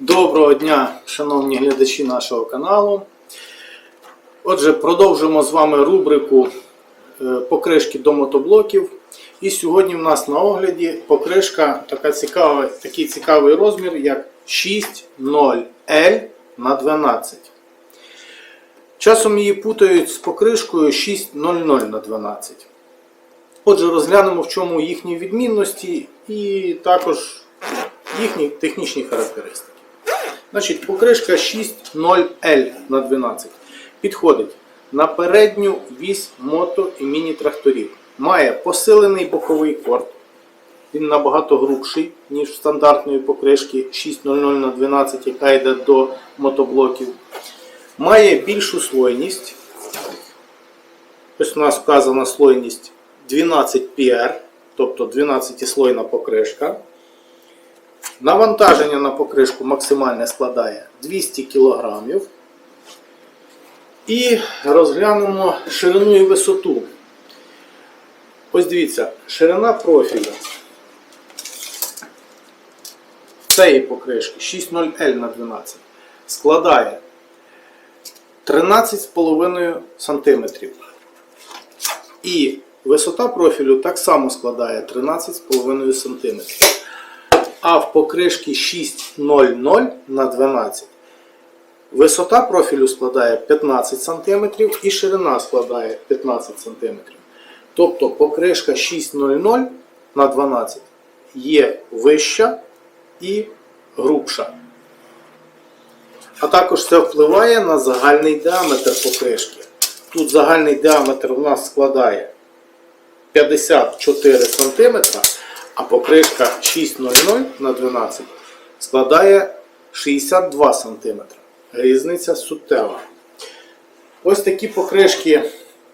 Доброго дня, шановні глядачі нашого каналу. Отже, продовжуємо з вами рубрику е, покришки до мотоблоків. І сьогодні в нас на огляді покришка така цікава, такий цікавий розмір, як 6.0L на 12. Часом її путають з покришкою 6.00 на 12. Отже, розглянемо, в чому їхні відмінності і також їхні технічні характеристики. Значить, покришка 6.0L на 12 підходить на передню вісь мото і міні-тракторів. Має посилений боковий корд. Він набагато грубший, ніж стандартної покришки 6.00 на 12, яка йде до мотоблоків. Має більшу слойність. Ось у нас вказана слойність 12 PR, тобто 12-слойна покришка. Навантаження на покришку максимальне складає 200 кг. І розглянемо ширину і висоту. Ось дивіться, ширина профілю цієї покришки 6.0L на 12 складає 13,5 см. І висота профілю так само складає 13,5 см. А в покришці 6.00 на 12 висота профілю складає 15 см і ширина складає 15 см. Тобто покришка 6.00 на 12 є вища і грубша. А також це впливає на загальний діаметр покришки. Тут загальний діаметр у нас складає 54 см, а покришка 6.00 на 12 складає 62 см. Різниця суттєва. Ось такі покришки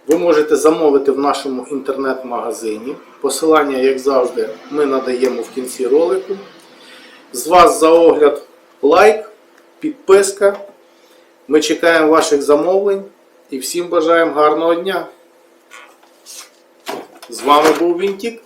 ви можете замовити в нашому інтернет-магазині. Посилання, як завжди, ми надаємо в кінці ролику. З вас за огляд лайк, підписка. Ми чекаємо ваших замовлень і всім бажаємо гарного дня. З вами був Вінтік.